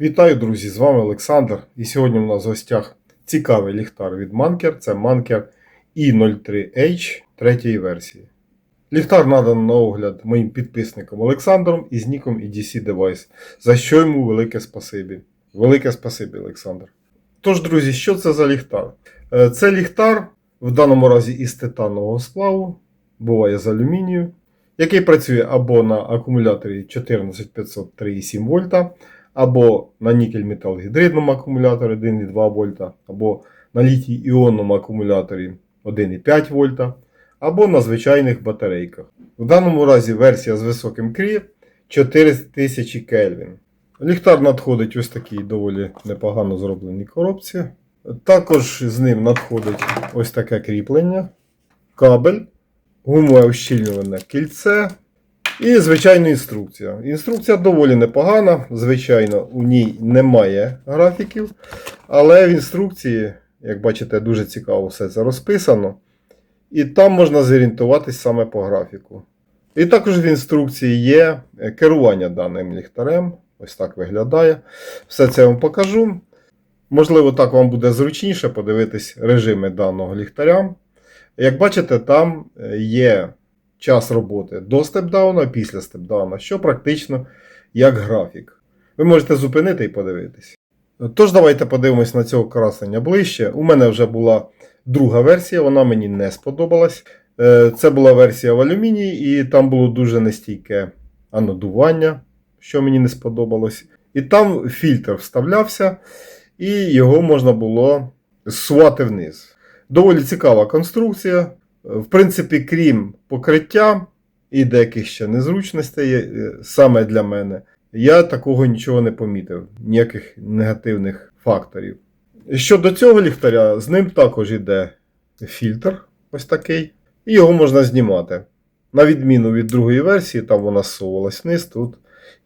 Вітаю, друзі! З вами Олександр. І сьогодні у нас в гостях цікавий ліхтар від Манкер. Це Манкер i03H третьої версії. Ліхтар надано на огляд моїм підписником Олександром із ніком EDC Device, за що йому велике спасибі. Велике спасибі, Олександр. Тож, друзі, що це за ліхтар? Е, Це ліхтар, в даному разі із титанового сплаву, буває з алюмінію, який працює або на акумуляторі 14500 3,7 вольта, або на нікель-метал-гідридному акумуляторі 1,2 вольта, або на літій-іонному акумуляторі 1,5 вольта, або на звичайних батарейках. В даному разі версія з високим крі 4000 Кельвін. Ліхтар надходить ось такій доволі непогано зробленій коробці. Також з ним надходить ось таке кріплення, кабель, гумове ущільнюване кільце і звичайна інструкція. Інструкція доволі непогана. Звичайно, у ній немає графіків, але в інструкції, як бачите, дуже цікаво все це розписано. І там можна зорієнтуватись саме по графіку. І також в інструкції є керування даним ліхтарем. Ось так виглядає. Все це я вам покажу. Можливо, так вам буде зручніше подивитись режими даного ліхтаря. Як бачите, там є час роботи до степдауна, після степдауна, що практично як графік. Ви можете зупинити і подивитись. Тож, давайте подивимось на цього красення ближче. У мене вже була друга версія, вона мені не сподобалась. Е, Це була версія в алюмінії, і там було дуже нестійке анодування, що мені не сподобалось. І там фільтр вставлявся, і його можна було зсувати вниз. Доволі цікава конструкція. В принципі, крім покриття і деяких ще незручностей, е, саме для мене, я такого нічого не помітив, ніяких негативних факторів. Щодо цього ліхтаря, з ним також йде фільтр, ось такий, і його можна знімати. На відміну від другої версії, там вона зсовувалась вниз, тут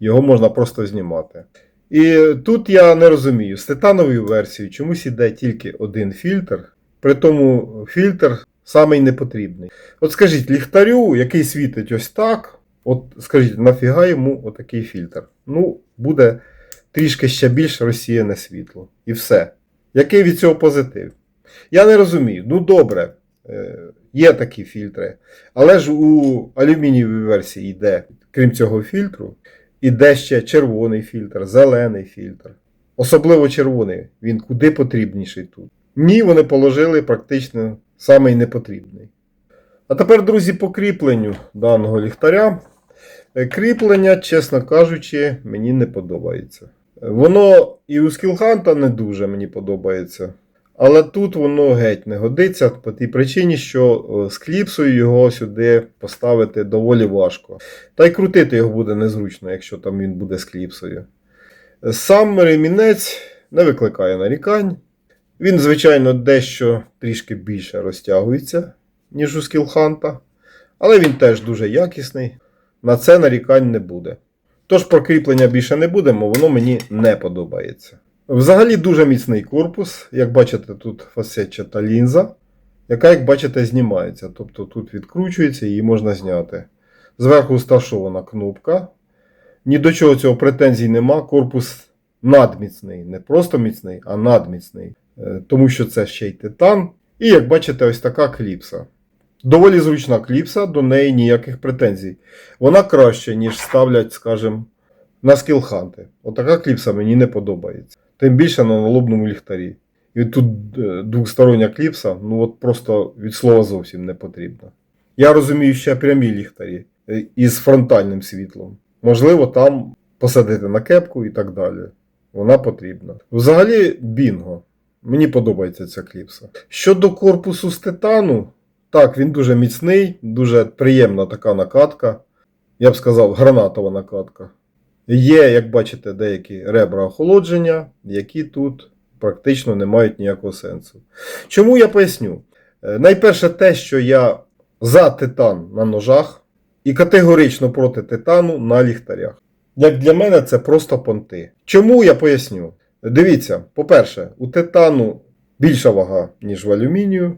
його можна просто знімати. І тут я не розумію, з титановою версією чомусь іде тільки один фільтр, при тому фільтр самий непотрібний. От скажіть, ліхтарю, який світить ось так, от скажіть, нафіга йому отакий фільтр? Ну, буде трішки ще більш розсіяне світло. І все. Який від цього позитив? Я не розумію. Ну добре, е, є такі фільтри. Але ж у алюмінієвій версії йде, крім цього фільтру, іде ще червоний фільтр, зелений фільтр. Особливо червоний, він куди потрібніший тут. Ні, вони положили практично самий непотрібний. А тепер, друзі, по кріпленню даного ліхтаря. Е, Кріплення, чесно кажучи, мені не подобається. Воно і у скілханта не дуже мені подобається. Але тут воно геть не годиться по тій причині, що е, з кліпсою його сюди поставити доволі важко. Та й крутити його буде незручно, якщо там він буде з кліпсою. Сам ремінець не викликає нарікань. Він, звичайно, дещо трішки більше розтягується, ніж у скілханта. Але він теж дуже якісний. На це нарікань не буде. Тож про кріплення більше не будемо, воно мені не подобається. Взагалі дуже міцний корпус. Як бачите, тут фасетчата лінза, яка, як бачите, знімається. Тобто тут відкручується, її можна зняти. Зверху сташована кнопка. Ні до чого цього претензій нема. Корпус надміцний. Не просто міцний, а надміцний. Е, Тому що це ще й титан. І як бачите, ось така кліпса. Доволі зручна кліпса, до неї ніяких претензій. Вона краще, ніж ставлять, скажімо, на скілханти. Отака кліпса мені не подобається. Тим більше на налобному ліхтарі. І тут е, двостороння кліпса, ну от просто від слова зовсім не потрібна. Я розумію ще прямі ліхтарі е, із фронтальним світлом. Можливо, там посадити на кепку і так далі. Вона потрібна. Взагалі, бінго. Мені подобається ця кліпса. Щодо корпусу з титану, так, він дуже міцний, дуже приємна така накатка. Я б сказав, гранатова накатка. Є, як бачите, деякі ребра охолодження, які тут практично не мають ніякого сенсу. Чому я поясню? Е, Найперше те, що я за титан на ножах і категорично проти титану на ліхтарях. Як для мене, це просто понти. Чому я поясню? Дивіться, по-перше, у титану більша вага, ніж в алюмінію.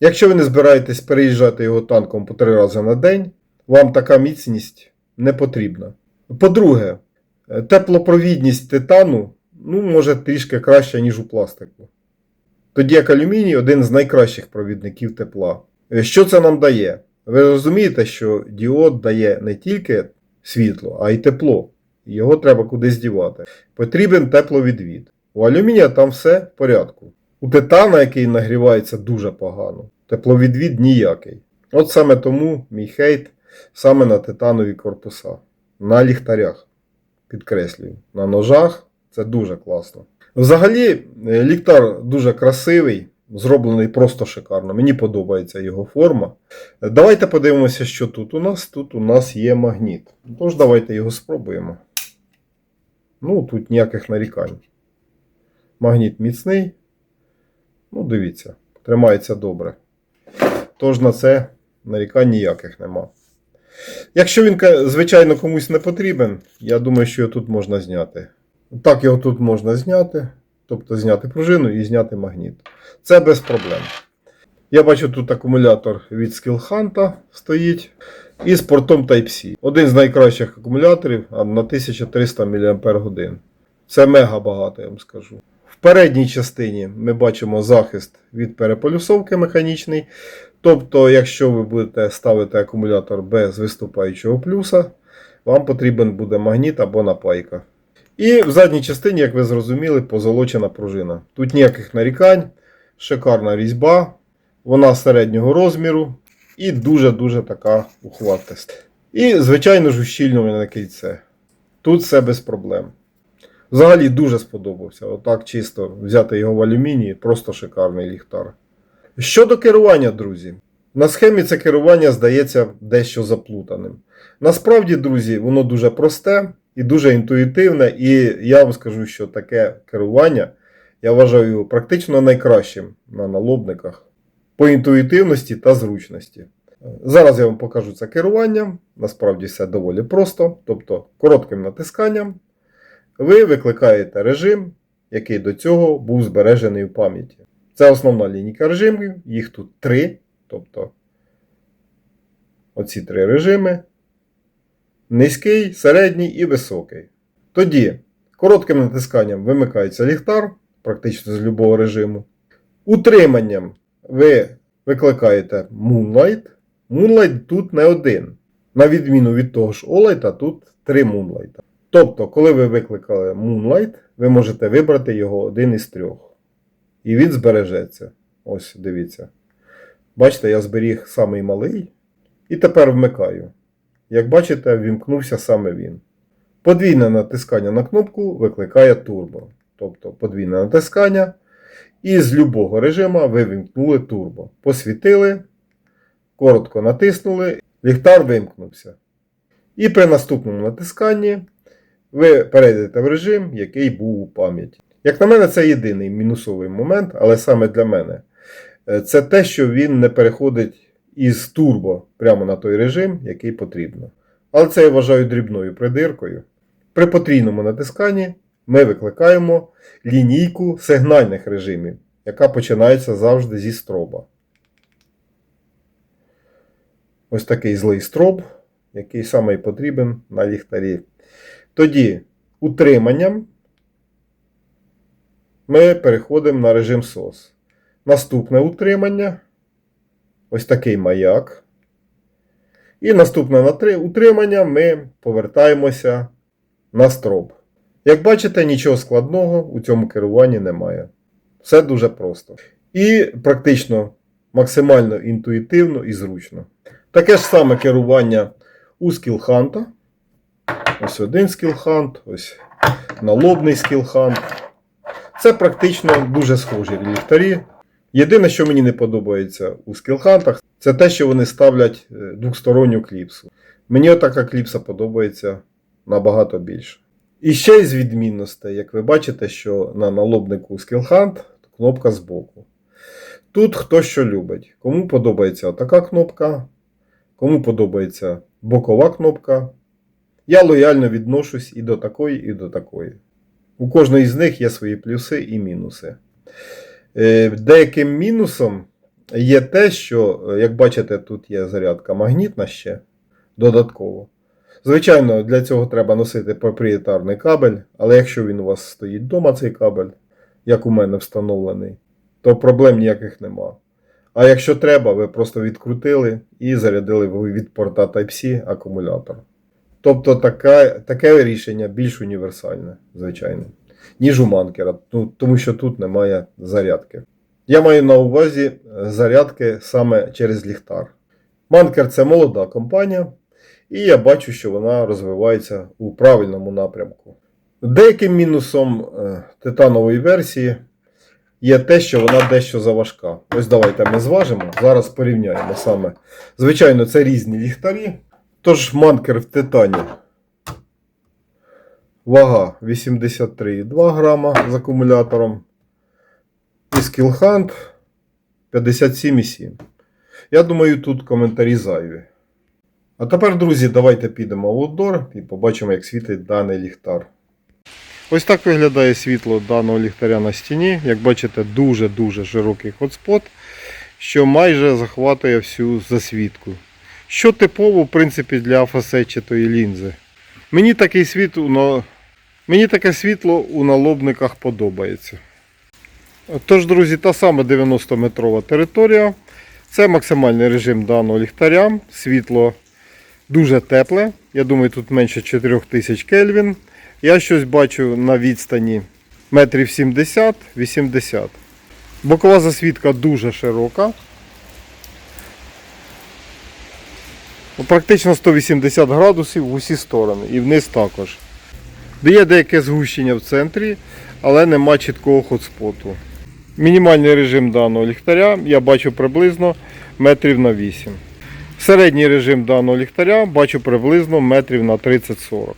Якщо ви не збираєтесь переїжджати його танком по три рази на день, вам така міцність не потрібна. По-друге, теплопровідність титану ну, може, трішки краще, ніж у пластику. Тоді як алюміній один з найкращих провідників тепла. Що це нам дає? Ви розумієте, що діод дає не тільки світло, а й тепло. Його треба кудись дівати. Потрібен тепловідвід. У алюмінія там все в порядку. У титана, який нагрівається дуже погано, тепловідвід ніякий. От саме тому мій хейт саме на титанові корпуса. На ліхтарях. Підкреслюю. На ножах це дуже класно. Взагалі, е, ліхтар дуже красивий, зроблений просто шикарно. Мені подобається його форма. Давайте подивимося, що тут у нас. Тут у нас є магніт. Тож давайте його спробуємо. Ну, тут ніяких нарікань. Магніт міцний. Ну, дивіться, тримається добре. Тож на це нарікань ніяких нема. Якщо він, звичайно, комусь не потрібен, я думаю, що його тут можна зняти. Так, його тут можна зняти, тобто зняти пружину і зняти магніт. Це без проблем. Я бачу тут акумулятор від Skillhunt стоїть і з портом Type-C. Один з найкращих акумуляторів на 1300 мАч. Це мега багато, я вам скажу. В передній частині ми бачимо захист від переполюсовки механічний. Тобто, якщо ви будете ставити акумулятор без виступаючого плюса, вам потрібен буде магніт або напайка. І в задній частині, як ви зрозуміли, позолочена пружина. Тут ніяких нарікань, шикарна різьба, вона середнього розміру і дуже-дуже така ухватиста. І, звичайно ж, ущільнюване кільце. Тут все без проблем. Взагалі дуже сподобався. Отак чисто взяти його в алюмінії, просто шикарний ліхтар. Щодо керування, друзі, на схемі це керування здається дещо заплутаним. Насправді, друзі, воно дуже просте і дуже інтуїтивне, і я вам скажу, що таке керування я вважаю практично найкращим на налобниках по інтуїтивності та зручності. Зараз я вам покажу це керування. Насправді все доволі просто. Тобто, коротким натисканням ви викликаєте режим, який до цього був збережений в пам'яті. Це основна лінійка режимів, їх тут три. Тобто оці три режими: низький, середній і високий. Тоді коротким натисканням вимикається ліхтар, практично з будь-якого режиму. Утриманням ви викликаєте Moonlight. Moonlight тут не один. На відміну від того ж Olight, тут три Moonlight. Тобто, коли ви викликали Moonlight, ви можете вибрати його один із трьох. І він збережеться. Ось, дивіться. Бачите, я зберіг самий малий. І тепер вмикаю. Як бачите, вімкнувся саме він. Подвійне натискання на кнопку викликає турбо. Тобто подвійне натискання. І з любого режиму ви вимкнули турбо. Посвітили, коротко натиснули, ліхтар вимкнувся. І при наступному натисканні ви перейдете в режим, який був у пам'яті. Як на мене, це єдиний мінусовий момент, але саме для мене. Е, Це те, що він не переходить із турбо прямо на той режим, який потрібно. Але це я вважаю дрібною придиркою. При потрійному натисканні ми викликаємо лінійку сигнальних режимів, яка починається завжди зі строба. Ось такий злий строб, який саме потрібен на ліхтарі. Тоді утриманням ми переходимо на режим SOS. Наступне утримання. Ось такий маяк. І наступне утримання ми повертаємося на строб. Як бачите, нічого складного у цьому керуванні немає. Все дуже просто. І практично максимально інтуїтивно і зручно. Таке ж саме керування у Skillhunt. Ось один Skillhunt, ось налобний Skillhunt. Це практично дуже схожі ліхтарі. Єдине, що мені не подобається у скілхантах, це те, що вони ставлять е, двохсторонню кліпсу. Мені отака кліпса подобається набагато більше. І ще із відмінностей, як ви бачите, що на налобнику Skillhunt кнопка збоку. Тут хто що любить. Кому подобається така кнопка, кому подобається бокова кнопка. Я лояльно відношусь і до такої, і до такої. У кожної з них є свої плюси і мінуси. Е, Деяким мінусом є те, що, е, як бачите, тут є зарядка магнітна ще додатково. Звичайно, для цього треба носити проприєтарний кабель, але якщо він у вас стоїть вдома, цей кабель, як у мене встановлений, то проблем ніяких нема. А якщо треба, ви просто відкрутили і зарядили від порта Type-C акумулятор. Тобто таке, таке рішення більш універсальне, звичайно, ніж у манкера, ну, тому що тут немає зарядки. Я маю на увазі е, зарядки саме через ліхтар. Манкер це молода компанія, і я бачу, що вона розвивається у правильному напрямку. Деяким мінусом е, титанової версії є те, що вона дещо заважка. Ось давайте ми зважимо. Зараз порівняємо саме. Звичайно, це різні ліхтарі. Тож манкер в титані. Вага 83,2 грама з акумулятором. І скілхант 57,7. Я думаю, тут коментарі зайві. А тепер, друзі, давайте підемо в outdoor і побачимо, як світить даний ліхтар. Ось так виглядає світло даного ліхтаря на стіні. Як бачите, дуже-дуже широкий хотспот, що майже захватує всю засвітку. Що типово, в принципі, для фасетчатої лінзи. Мені такий світ у Мені таке світло у налобниках подобається. Тож, друзі, та сама 90-метрова територія. Це максимальний режим даного ліхтаря. Світло дуже тепле. Я думаю, тут менше 4000 Кельвін. Я щось бачу на відстані метрів 70-80. Бокова засвітка дуже широка. Ну, Практично 180 градусів в усі сторони і вниз також. Є деяке згущення в центрі, але нема чіткого хотспоту. Мінімальний режим даного ліхтаря я бачу приблизно метрів на 8. Середній режим даного ліхтаря бачу приблизно метрів на 30-40.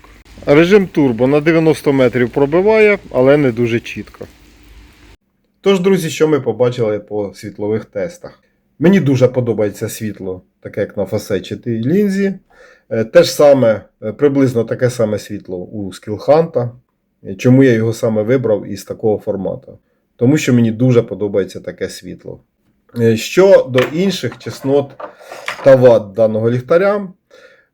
Режим турбо на 90 метрів пробиває, але не дуже чітко. Тож, друзі, що ми побачили по світлових тестах. Мені дуже подобається світло, таке як на фасетчатій лінзі. Е, Те ж саме, е, приблизно таке саме світло у Skillhunt. Е, Чому я його саме вибрав із такого формату? Тому що мені дуже подобається таке світло. Е, Що до інших чеснот та вад даного ліхтаря.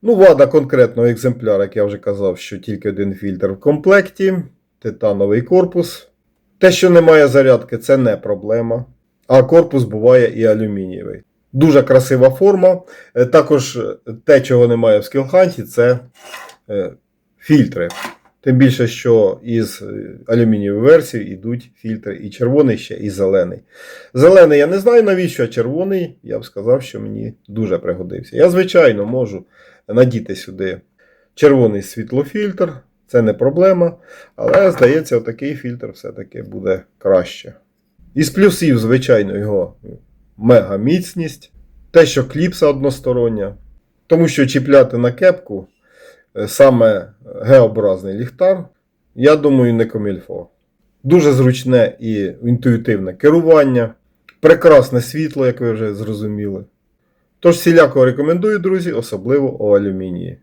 Ну, вада конкретного екземпляра, як я вже казав, що тільки один фільтр в комплекті, титановий корпус. Те, що немає зарядки, це не проблема. А корпус буває і алюмінієвий. Дуже красива форма. Е, Також те, чого немає в скілханті, це е, фільтри. Тим більше, що із е, алюмінієвої версії йдуть фільтри і червоний ще, і зелений. Зелений я не знаю навіщо, а червоний я б сказав, що мені дуже пригодився. Я, звичайно, можу надіти сюди червоний світлофільтр, це не проблема. Але, здається, такий фільтр все-таки буде краще. Із плюсів, звичайно, його мега міцність, те, що кліпса одностороння, тому що чіпляти на кепку саме Г-образний ліхтар, я думаю, не комільфо. Дуже зручне і інтуїтивне керування, прекрасне світло, як ви вже зрозуміли. Тож всіляко рекомендую, друзі, особливо у алюмінії.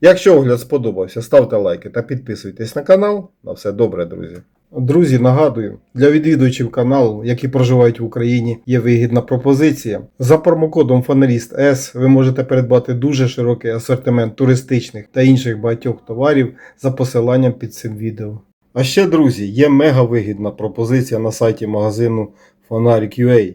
Якщо огляд сподобався, ставте лайки та підписуйтесь на канал. На все добре, друзі. Друзі, нагадую, для відвідувачів каналу, які проживають в Україні, є вигідна пропозиція. За промокодом Фаналіст С ви можете придбати дуже широкий асортимент туристичних та інших багатьох товарів за посиланням під цим відео. А ще, друзі, є мега вигідна пропозиція на сайті магазину Фонарик.ua.